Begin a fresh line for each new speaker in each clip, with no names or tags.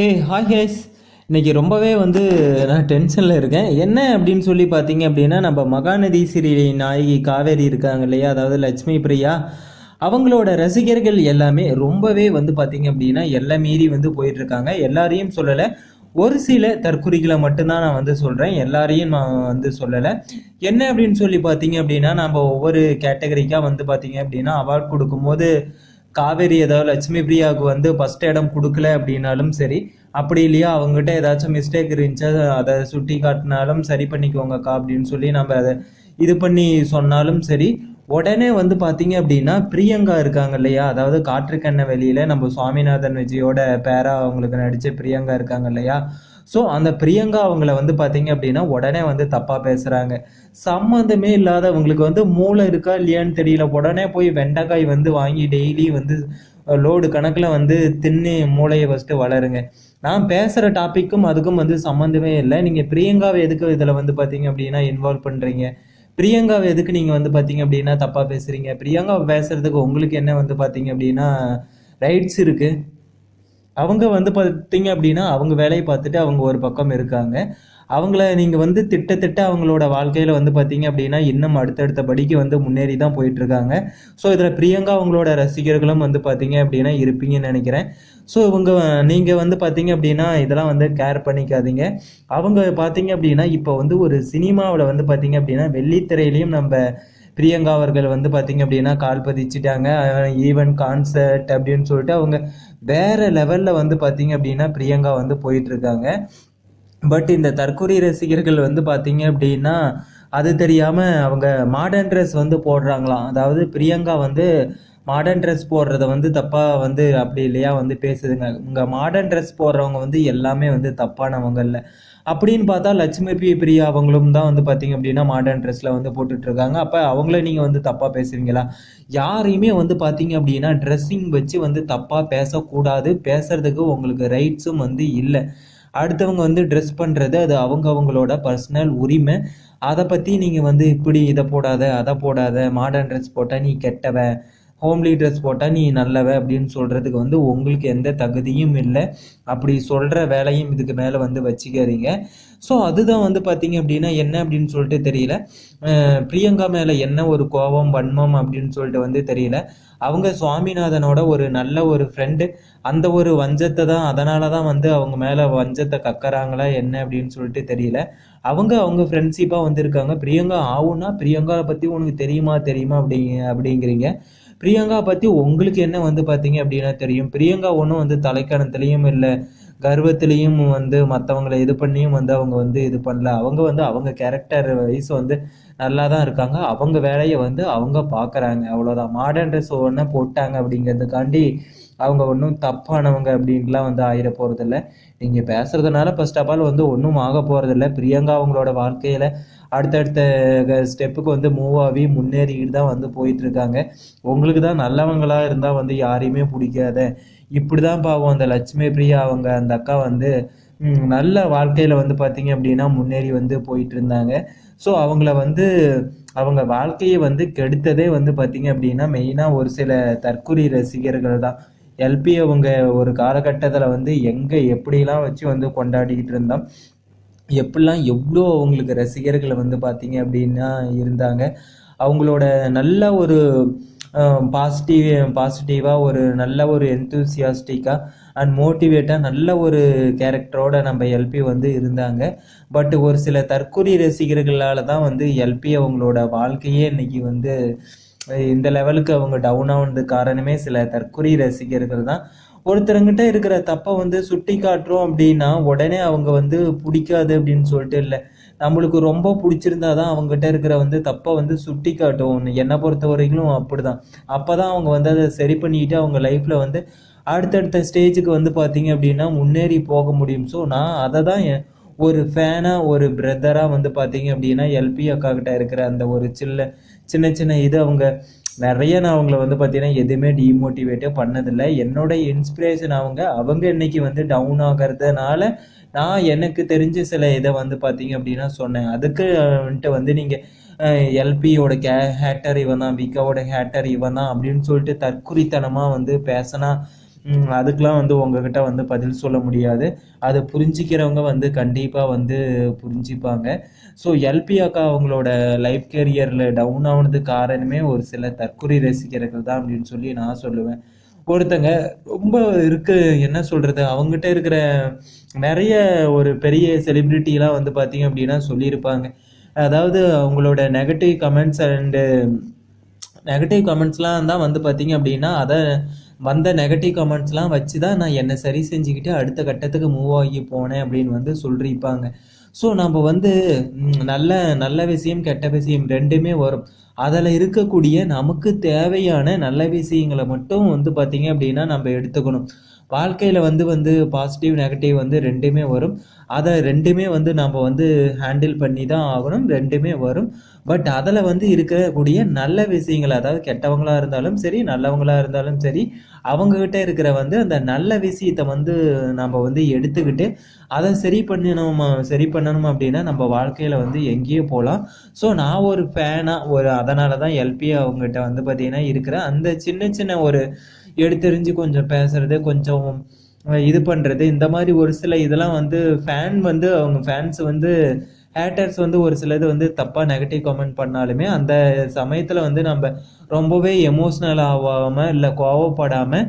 Hey hi has இன்னைக்கு ரொம்பவே வந்து நான் டென்ஷனில் இருக்கேன். என்ன அப்படின்னு சொல்லி பார்த்தீங்க அப்படின்னா நம்ம மகாநதி சிறி நாயகி காவேரி இருக்காங்க இல்லையா? அதாவது லட்சுமி பிரியா. அவங்களோட ரசிகர்கள் எல்லாமே ரொம்பவே வந்து பார்த்தீங்க அப்படின்னா எல்லாம் மீறி வந்து போயிட்டுருக்காங்க. எல்லாரையும் சொல்லலை. ஒரு சில தற்குறிகளை மட்டும்தான் நான் வந்து சொல்கிறேன் எல்லாரையும் நான் வந்து சொல்லலை. என்ன அப்படின்னு சொல்லி பார்த்தீங்க அப்படின்னா நம்ம ஒவ்வொரு கேட்டகரிக்காக வந்து பார்த்தீங்க அப்படின்னா அவார்ட் கொடுக்கும்போது காவேரி ஏதாவது லட்சுமி பிரியாவுக்கு வந்து ஃபர்ஸ்ட் இடம் கொடுக்கல அப்படின்னாலும் சரி அப்படி இல்லையா? அவங்ககிட்ட ஏதாச்சும் மிஸ்டேக் இருந்துச்சா? அதை சுட்டி காட்டினாலும் சரி பண்ணிக்கோங்கக்கா அப்படின்னு சொல்லி நம்ம அதை இது பண்ணி சொன்னாலும் சரி உடனே வந்து பார்த்தீங்க அப்படின்னா பிரியங்கா இருக்காங்க இல்லையா? அதாவது காற்றுக்கண்ண வெளியில் நம்ம சுவாமிநாதன் விஜயோட பேரா அவங்களுக்கு நடித்த பிரியங்கா இருக்காங்க இல்லையா? ஸோ அந்த பிரியங்கா அவங்கள வந்து பார்த்தீங்க அப்படின்னா உடனே வந்து தப்பாக பேசுகிறாங்க சம்மந்தமே இல்லாதவங்களுக்கு வந்து மூளை இருக்கா இல்லையான்னு தெரியல. உடனே போய் வெண்டைக்காய் வந்து வாங்கி டெய்லி வந்து லோடு கணக்கில் வந்து தின்னு மூளையை ஃபஸ்ட்டு வளருங்க. நான் பேசுகிற டாப்பிக்கும் அதுக்கும் வந்து சம்மந்தமே இல்லை. நீங்கள் பிரியங்காவை எதுக்கு இதில் வந்து பார்த்தீங்க அப்படின்னா இன்வால்வ் பண்ணுறீங்க பிரியங்காவை எதுக்கு நீங்கள் வந்து பார்த்தீங்க அப்படின்னா தப்பாக பேசுகிறீங்க பிரியங்காவை பேசுகிறதுக்கு உங்களுக்கு என்ன வந்து பார்த்தீங்க அப்படின்னா ரைட்ஸ் இருக்குது அவங்க வந்து பார்த்தீங்க அப்படின்னா அவங்க வேலையை பார்த்துட்டு அவங்க ஒரு பக்கம் இருக்காங்க. அவங்கள நீங்கள் வந்து திட்டத்திட்ட அவங்களோட வாழ்க்கையில் வந்து பார்த்தீங்க அப்படின்னா இன்னும் அடுத்தடுத்த படிக்கு வந்து முன்னேறி தான் போயிட்டுருக்காங்க. ஸோ இதில் பிரியங்கா அவங்களோட ரசிகர்களும் வந்து பார்த்தீங்க அப்படின்னா இருப்பீங்கன்னு நினைக்கிறேன். ஸோ இவங்க நீங்கள் வந்து பார்த்தீங்க அப்படின்னா இதெல்லாம் வந்து கேர் பண்ணிக்காதீங்க. அவங்க பார்த்தீங்க அப்படின்னா இப்போ வந்து ஒரு சினிமாவில் வந்து பார்த்தீங்க அப்படின்னா வெள்ளித்திரையிலையும் நம்ம பிரியங்கா அவர்கள் வந்து பார்த்தீங்க அப்படின்னா கால் பதிச்சுட்டாங்க. ஈவன் கான்சர்ட் அப்படின்னு சொல்லிட்டு அவங்க வேற லெவலில் வந்து பார்த்தீங்க அப்படின்னா பிரியங்கா வந்து போயிட்டுருக்காங்க. பட் இந்த தற்கொலை ரசிகர்கள் வந்து பார்த்தீங்க அப்படின்னா அது தெரியாமல் அவங்க மாடர்ன் ட்ரெஸ் வந்து போடுறாங்களாம். அதாவது பிரியங்கா வந்து மாடர்ன் ட்ரெஸ் போடுறத வந்து தப்பாக வந்து அப்படி இல்லையா வந்து பேசுதுங்க. உங்கள் மாடர்ன் ட்ரெஸ் போடுறவங்க வந்து எல்லாமே வந்து தப்பானவங்க இல்லை. அப்படின்னு பார்த்தா லட்சுமி பி பிரியா அவங்களும் தான் வந்து பார்த்தீங்க அப்படின்னா மாடர்ன் ட்ரெஸ்ஸில் வந்து போட்டுட்ருக்காங்க. அப்போ அவங்கள நீங்கள் வந்து தப்பாக பேசுவீங்களா யாரையுமே வந்து பார்த்தீங்க அப்படின்னா ட்ரெஸ்ஸிங் வச்சு வந்து தப்பாக பேசக்கூடாது. பேசுறதுக்கு உங்களுக்கு ரைட்ஸும் வந்து இல்லை. அடுத்தவங்க வந்து ட்ரெஸ் பண்ணுறது அது அவங்க அவங்களோட பர்சனல் உரிமை. அதை பற்றி நீங்கள் வந்து இப்படி இதை போடாத அதை போடாத மாடர்ன் ட்ரெஸ் போட்டால் நீ கெட்டவன் ஹோம்லி ட்ரெஸ் போட்டால் நீ நல்லவ அப்படின்னு சொல்கிறதுக்கு வந்து உங்களுக்கு எந்த தகுதியும் இல்லை. அப்படி சொல்கிற வேலையும் இதுக்கு மேலே வந்து வச்சுக்காதீங்க. ஸோ அதுதான் வந்து பார்த்தீங்க அப்படின்னா என்ன அப்படின்னு சொல்லிட்டு தெரியல. பிரியங்கா மேலே என்ன ஒரு கோபம் வன்மம் அப்படின்னு சொல்லிட்டு வந்து தெரியல. அவங்க சுவாமிநாதனோட ஒரு நல்ல ஒரு ஃப்ரெண்டு அந்த ஒரு வஞ்சத்தை தான் அதனால தான் வந்து அவங்க மேலே வஞ்சத்தை கக்கறாங்களா என்ன அப்படின்னு சொல்லிட்டு தெரியல. அவங்க அவங்க ஃப்ரெண்ட்ஷிப்பாக வந்திருக்காங்க. பிரியங்கா ஆகும்னா பிரியங்காவை பற்றி உனக்கு தெரியுமா தெரியுமா அப்படிங்க அப்படிங்கிறீங்க. பிரியங்கா பற்றி உங்களுக்கு என்ன வந்து பார்த்தீங்க அப்படின்னா தெரியும். பிரியங்கா ஒன்றும் வந்து தலைக்கணத்துலேயும் இல்லை கர்வத்திலையும் வந்து மற்றவங்களை இது பண்ணியும் வந்து அவங்க வந்து இது பண்ணல. அவங்க வந்து அவங்க கேரக்டர் வைஸ் வந்து நல்லா தான் இருக்காங்க. அவங்க வேலையை வந்து அவங்க பார்க்குறாங்க அவ்வளோதான் மாடர்ன் ட்ரெஸ் ஒன்று போட்டாங்க அப்படிங்கிறதுக்காண்டி அவங்க ஒன்றும் தப்பானவங்க அப்படின்ட்டுலாம் வந்து ஆயிட போகிறதில்ல நீங்கள் பேசுகிறதுனால ஃபர்ஸ்ட் ஆஃப் ஆல் வந்து ஒன்றும் ஆக போகிறதில்ல பிரியங்கா அவங்களோட வாழ்க்கையில் அடுத்தடுத்த ஸ்டெப்புக்கு வந்து மூவ் ஆகி முன்னேறிக்கிட்டு தான் வந்து போயிட்டுருக்காங்க உங்களுக்கு தான் நல்லவங்களாக இருந்தால் வந்து யாரையுமே பிடிக்காத. இப்படி தான் பாவம். அந்த லட்சுமி பிரியா அவங்க அந்த அக்கா வந்து நல்ல வாழ்க்கையில் வந்து பார்த்தீங்க அப்படின்னா முன்னேறி வந்து போயிட்டு இருந்தாங்க. ஸோ அவங்கள வந்து அவங்க வாழ்க்கையை வந்து கெடுத்ததே வந்து பார்த்தீங்க அப்படின்னா மெயினாக ஒரு சில தற்கொலை ரசிகர்கள் தான். எல்பி அவங்க ஒரு காலகட்டத்தில் வந்து எங்கே எப்படிலாம் வச்சு வந்து கொண்டாடிக்கிட்டு இருந்தோம் எப்படிலாம் எவ்வளோ அவங்களுக்கு ரசிகர்கள் வந்து பார்த்தீங்க அப்படின்னா இருந்தாங்க அவங்களோட நல்ல ஒரு பாசிட்டிவ் பாசிட்டிவாக ஒரு நல்ல ஒரு என்தூசியாஸ்டிக்காக அண்ட் மோட்டிவேட்டாக நல்ல ஒரு கேரக்டரோட நம்ம எல்பி வந்து இருந்தாங்க. பட் ஒரு சில தற்கொலை ரசிகர்களால் தான் வந்து எல்பி அவங்களோட வாழ்க்கையே இன்னைக்கு வந்து இந்த லெவலுக்கு அவங்க டவுன் ஆனது காரணமே சில தற்கொலை ரசிகர்கள் தான். ஒருத்தருங்கிட்ட இருக்கிற தப்பை வந்து சுட்டி காட்டுறோம் அப்படின்னா உடனே அவங்க வந்து பிடிக்காது அப்படின்னு சொல்லிட்டு இல்லை. நம்மளுக்கு ரொம்ப பிடிச்சிருந்தா தான் அவங்ககிட்ட இருக்கிற வந்து தப்பை வந்து சுட்டி காட்டும் என்னை பொறுத்த வரைக்கும் அப்படிதான். அப்பதான் அவங்க வந்து அதை சரி பண்ணிக்கிட்டு அவங்க லைஃப்பில் வந்து அடுத்தடுத்த ஸ்டேஜுக்கு வந்து பார்த்தீங்க அப்படின்னா முன்னேறி போக முடியும். ஸோ நான் அதை தான் என் ஒரு ஃபேனாக ஒரு பிரதராக வந்து பார்த்தீங்க அப்படின்னா எல்பி அக்காக்கிட்ட இருக்கிற அந்த ஒரு சின்ன சின்ன சின்ன இது அவங்க நிறைய நான் அவங்கள வந்து பார்த்தீங்கன்னா எதுவுமே டீமோட்டிவேட்டே பண்ணதில்லை. என்னோட இன்ஸ்பிரேஷன் அவங்க அவங்க இன்னைக்கு வந்து டவுன் ஆகிறதுனால நான் எனக்கு தெரிஞ்ச சில இதை வந்து பார்த்தீங்க அப்படின்னா சொன்னேன். அதுக்கு வந்துட்டு வந்து நீங்கள் எல்பியோட கே ஹேட்டர் இவன் தான் விகாவோட ஹேட்டர் இவன் தான் அப்படின்னு சொல்லிட்டு தற்குறித்தனமாக வந்து பேசினா அதுக்கெலாம் வந்து உங்ககிட்ட வந்து பதில் சொல்ல முடியாது. அதை புரிஞ்சிக்கிறவங்க வந்து கண்டிப்பாக வந்து புரிஞ்சுப்பாங்க. ஸோ எல்பி அக்கா அவங்களோட லைஃப் கேரியரில் டவுன் ஆனது காரணமே ஒரு சில தற்கொலை ரசிகர்கள் தான் அப்படின்னு சொல்லி நான் சொல்லுவேன். ஒருத்தங்க ரொம்ப இருக்கு என்ன சொல்கிறது அவங்ககிட்ட இருக்கிற நிறைய ஒரு பெரிய செலிப்ரிட்டிலாம் வந்து பார்த்தீங்க அப்படின்னா சொல்லியிருப்பாங்க. அதாவது அவங்களோட நெகட்டிவ் கமெண்ட்ஸ் அண்டு நெகட்டிவ் கமெண்ட்ஸ்லாம் தான் வந்து பார்த்தீங்க அப்படின்னா அதை வந்த நெகட்டிவ் கமெண்ட்ஸ்லாம் வச்சு தான் நான் என்னை சரி செஞ்சுக்கிட்டு அடுத்த கட்டத்துக்கு மூவ் ஆகி போனேன் அப்படின்னு வந்து சொல்லியிருப்பாங்க ஸோ நம்ம வந்து நல்ல நல்ல விஷயம் கெட்ட விஷயம் ரெண்டுமே வரும். அதில் இருக்கக்கூடிய நமக்கு தேவையான நல்ல விஷயங்களை மட்டும் வந்து பார்த்தீங்க அப்படின்னா நம்ம எடுத்துக்கணும். வாழ்க்கையில் வந்து வந்து பாசிட்டிவ் நெகட்டிவ் வந்து ரெண்டுமே வரும். அதை ரெண்டுமே வந்து நம்ம வந்து ஹேண்டில் பண்ணி தான் ஆகணும். ரெண்டுமே வரும். பட் அதில் வந்து இருக்கக்கூடிய நல்ல விஷயங்கள் அதாவது கெட்டவங்களாக இருந்தாலும் சரி நல்லவங்களாக இருந்தாலும் சரி அவங்கக்கிட்ட இருக்கிற வந்து அந்த நல்ல விஷயத்தை வந்து நம்ம வந்து எடுத்துக்கிட்டு அதை சரி பண்ணணும் சரி பண்ணணும் அப்படின்னா நம்ம வாழ்க்கையில் வந்து எங்கேயோ போகலாம் ஸோ நான் ஒரு ஃபேனாக ஒரு அதனால தான் எல்பி அவங்ககிட்ட வந்து பார்த்திங்கன்னா இருக்கிற அந்த சின்ன சின்ன ஒரு எடுத்தெறிஞ்சு கொஞ்சம் பேசுறது கொஞ்சம் இது பண்ணுறது இந்த மாதிரி ஒரு சில இதெல்லாம் வந்து ஃபேன் வந்து அவங்க ஃபேன்ஸ் வந்து ஹேட்டர்ஸ் வந்து ஒரு சிலது வந்து தப்பாக நெகட்டிவ் கமெண்ட் பண்ணாலுமே அந்த சமயத்தில் வந்து நம்ம ரொம்பவே எமோஷ்னல் ஆகாமல் இல்லை கோவப்படாமல்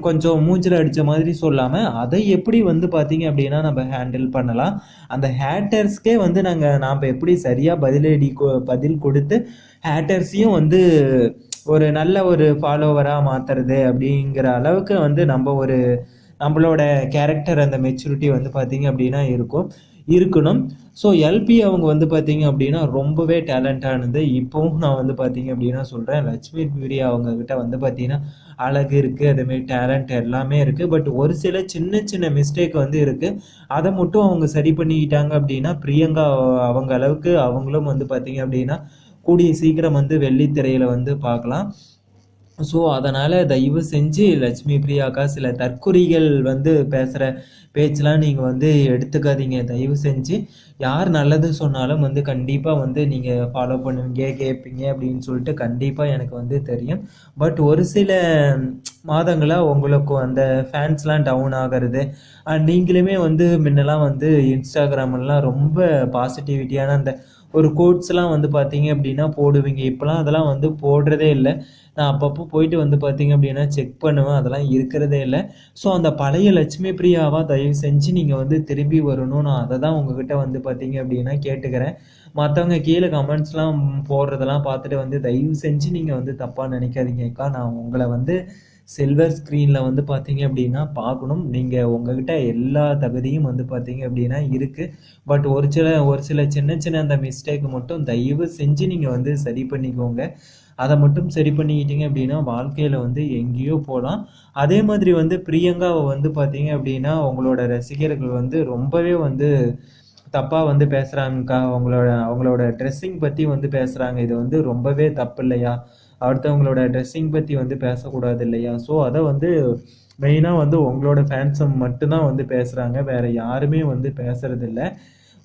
கொஞ்சம் மூச்சில் அடித்த மாதிரி சொல்லாமல் அதை எப்படி வந்து பார்த்தீங்க அப்படின்னா நம்ம ஹேண்டில் பண்ணலாம். அந்த ஹேட்டர்ஸ்க்கே வந்து நாங்கள் நாம் எப்படி சரியாக பதிலடி கொ- பதில் கொடுத்து ஹேட்டர்ஸையும் வந்து ஒரு நல்ல ஒரு ஃபாலோவராக மாற்றுறது அப்படிங்கிற அளவுக்கு வந்து நம்ம ஒரு நம்மளோட கேரக்டர் அந்த மெச்சூரிட்டி வந்து பார்த்திங்க அப்படின்னா இருக்கும். இருக்கணும். ஸோ எல்பி அவங்க வந்து பார்த்தீங்க அப்படின்னா ரொம்பவே டேலண்டானது இப்போவும் நான் வந்து பார்த்தீங்க அப்படின்னா சொல்கிறேன் லட்சுமி பியூரி அவங்கக்கிட்ட வந்து பார்த்தீங்கன்னா அழகு இருக்குது அதுமாரி டேலண்ட் எல்லாமே இருக்குது பட் ஒரு சில சின்ன சின்ன மிஸ்டேக் வந்து இருக்குது அதை மட்டும் அவங்க சரி பண்ணிக்கிட்டாங்க அப்படின்னா பிரியங்கா அவங்க அளவுக்கு அவங்களும் வந்து பார்த்தீங்க அப்படின்னா கூடிய சீக்கிரம் வந்து வெள்ளித்திரையில் வந்து பார்க்கலாம். ஸோ அதனால் தயவு செஞ்சு லட்சுமி பிரியாக்கா சில தற்குறிகள் வந்து பேசுகிற பேச்செலாம் நீங்கள் வந்து எடுத்துக்காதீங்க. தயவு செஞ்சு யார் நல்லது சொன்னாலும் வந்து கண்டிப்பாக வந்து நீங்கள் ஃபாலோ பண்ணுவீங்க கேட்பீங்க அப்படின்னு சொல்லிட்டு கண்டிப்பாக எனக்கு வந்து தெரியும். பட் ஒரு சில மாதங்களாக உங்களுக்கு அந்த ஃபேன்ஸ்லாம் டவுன் ஆகிறது அண்ட் நீங்களுமே வந்து முன்னெல்லாம் வந்து இன்ஸ்டாகிராம்லாம் ரொம்ப பாசிட்டிவிட்டியான அந்த ஒரு கோட்ஸ்லாம் வந்து பார்த்தீங்க அப்படின்னா போடுவீங்க. இப்போலாம் அதெல்லாம் வந்து போடுறதே இல்லை. நான் அப்பப்போ போயிட்டு வந்து பார்த்தீங்க அப்படின்னா செக் பண்ணுவேன். அதெல்லாம் இருக்கிறதே இல்லை. ஸோ அந்த பழைய லட்சுமி பிரியாவாக தயவு செஞ்சு நீங்கள் வந்து திரும்பி வரணும். நான் அதை தான் உங்ககிட்ட வந்து பார்த்தீங்க அப்படின்னா கேட்டுக்கிறேன். மற்றவங்க கீழே கமெண்ட்ஸ்லாம் போடுறதெல்லாம் பார்த்துட்டு வந்து தயவு செஞ்சு நீங்கள் வந்து தப்பாக நினைக்காதீங்க. அக்கா நான் உங்களை வந்து சில்வர் ஸ்க்ரீனில் வந்து பார்த்தீங்க அப்படின்னா பார்க்கணும் நீங்கள் உங்ககிட்ட எல்லா தகுதியும் வந்து பார்த்தீங்க அப்படின்னா இருக்குது பட் ஒரு சில ஒரு சில சின்ன சின்ன அந்த மிஸ்டேக் மட்டும் தயவு செஞ்சு நீங்கள் வந்து சரி பண்ணிக்கோங்க. அதை மட்டும் சரி பண்ணிக்கிட்டீங்க அப்படின்னா வாழ்க்கையில் வந்து எங்கேயோ போகலாம் அதே மாதிரி வந்து பிரியங்காவை வந்து பார்த்தீங்க அப்படின்னா உங்களோட ரசிகர்கள் வந்து ரொம்பவே வந்து தப்பாக வந்து பேசுகிறாங்கக்கா அவங்களோட அவங்களோட ட்ரெஸ்ஸிங் பற்றி வந்து பேசுகிறாங்க இது வந்து ரொம்பவே தப்பு இல்லையா? அடுத்தவங்களோட ட்ரெஸ்ஸிங் பற்றி வந்து பேசக்கூடாது இல்லையா ஸோ அதை வந்து மெயினாக வந்து உங்களோட ஃபேன்ஸும் மட்டும்தான் வந்து பேசுகிறாங்க வேறு யாருமே வந்து பேசுறதில்ல.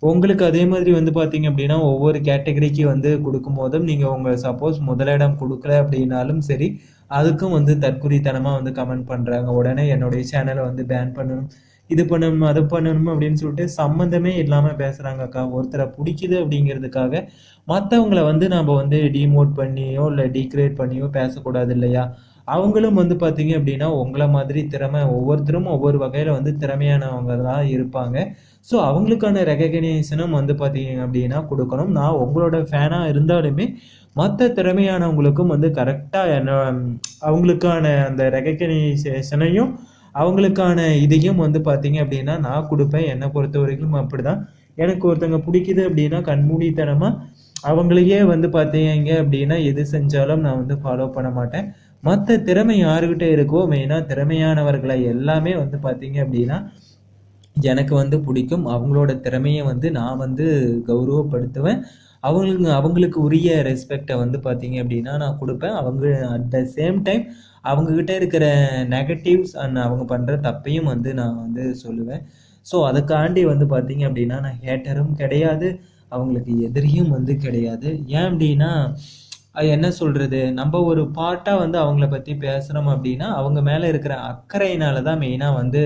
உங்களுக்கு அதே மாதிரி வந்து பார்த்தீங்க அப்படின்னா ஒவ்வொரு கேட்டகரிக்கு வந்து கொடுக்கும்போதும் நீங்கள் உங்கள் சப்போஸ் முதலிடம் கொடுக்கல அப்படின்னாலும் சரி அதுக்கும் வந்து தற்குறித்தனமாக வந்து கமெண்ட் பண்ணுறாங்க உடனே என்னுடைய சேனலை வந்து பேன் பண்ணணும். இது பண்ணணும் அது பண்ணணும் அப்படின்னு சொல்லிட்டு சம்மந்தமே இல்லாமல் பேசுகிறாங்க அக்கா. ஒருத்தரை பிடிக்குது அப்படிங்கிறதுக்காக மற்றவங்கள வந்து நம்ம வந்து டிமோட் பண்ணியோ இல்லை டீக்ரேட் பண்ணியோ பேசக்கூடாது இல்லையா? அவங்களும் வந்து பார்த்தீங்க அப்படின்னா உங்களை மாதிரி திறமை ஒவ்வொருத்தரும் ஒவ்வொரு வகையில் வந்து திறமையானவங்க தான் இருப்பாங்க. ஸோ அவங்களுக்கான ரெகக்னேஷனும் வந்து பார்த்தீங்க அப்படின்னா கொடுக்கணும். நான் உங்களோட ஃபேனாக இருந்தாலுமே மற்ற திறமையானவங்களுக்கும் வந்து கரெக்டாக என்ன அவங்களுக்கான அந்த ரெகக்னைசேஷனையும் அவங்களுக்கான இதையும் வந்து பார்த்தீங்க அப்படின்னா நான் கொடுப்பேன். என்னை பொறுத்த வரைக்கும் அப்படிதான். எனக்கு ஒருத்தங்க பிடிக்குது அப்படின்னா கண்மூடித்தனமாக அவங்களையே வந்து பார்த்தீங்க அப்படின்னா எது செஞ்சாலும் நான் வந்து ஃபாலோ பண்ண மாட்டேன். மற்ற திறமை யாருக்கிட்ட இருக்கோ மெயினாக திறமையானவர்களை எல்லாமே வந்து பார்த்தீங்க அப்படின்னா எனக்கு வந்து பிடிக்கும். அவங்களோட திறமையை வந்து நான் வந்து கௌரவப்படுத்துவேன். அவங்களுக்கு அவங்களுக்கு உரிய ரெஸ்பெக்டை வந்து பார்த்தீங்க அப்படின்னா நான் கொடுப்பேன். அவங்க அட் த சேம் டைம் அவங்கக்கிட்ட இருக்கிற நெகட்டிவ்ஸ் அண்ட் அவங்க பண்ணுற தப்பையும் வந்து நான் வந்து சொல்லுவேன். ஸோ அதுக்காண்டி வந்து பார்த்தீங்க அப்படின்னா நான் ஹேட்டரும் கிடையாது அவங்களுக்கு எதிரியும் வந்து கிடையாது. ஏன் அப்படின்னா அது என்ன சொல்கிறது நம்ம ஒரு பாட்டாக வந்து அவங்கள பற்றி பேசுகிறோம் அப்படின்னா அவங்க மேலே இருக்கிற அக்கறையினால தான் மெயினாக வந்து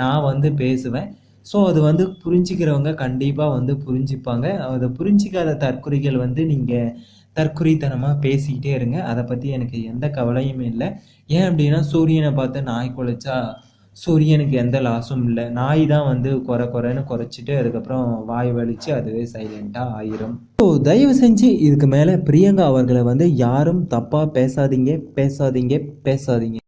நான் வந்து பேசுவேன். ஸோ அது வந்து புரிஞ்சிக்கிறவங்க கண்டிப்பாக வந்து புரிஞ்சுப்பாங்க. அதை புரிஞ்சிக்காத தற்குறிகள் வந்து நீங்கள் தற்குறித்தனமாக பேசிக்கிட்டே இருங்க. அதை பற்றி எனக்கு எந்த கவலையும் இல்லை. ஏன் அப்படின்னா சூரியனை பார்த்து நாய் குலைச்சா சூரியனுக்கு எந்த லாஸும் இல்லை. நாய் தான் வந்து குறை குறைன்னு குறைச்சிட்டு அதுக்கப்புறம் வாய் வலிச்சு அதுவே சைலண்ட்டாக ஆயிரும். ஸோ தயவு செஞ்சு இதுக்கு மேலே பிரியங்கா அவர்களை வந்து யாரும் தப்பாக பேசாதீங்க பேசாதீங்க பேசாதீங்க.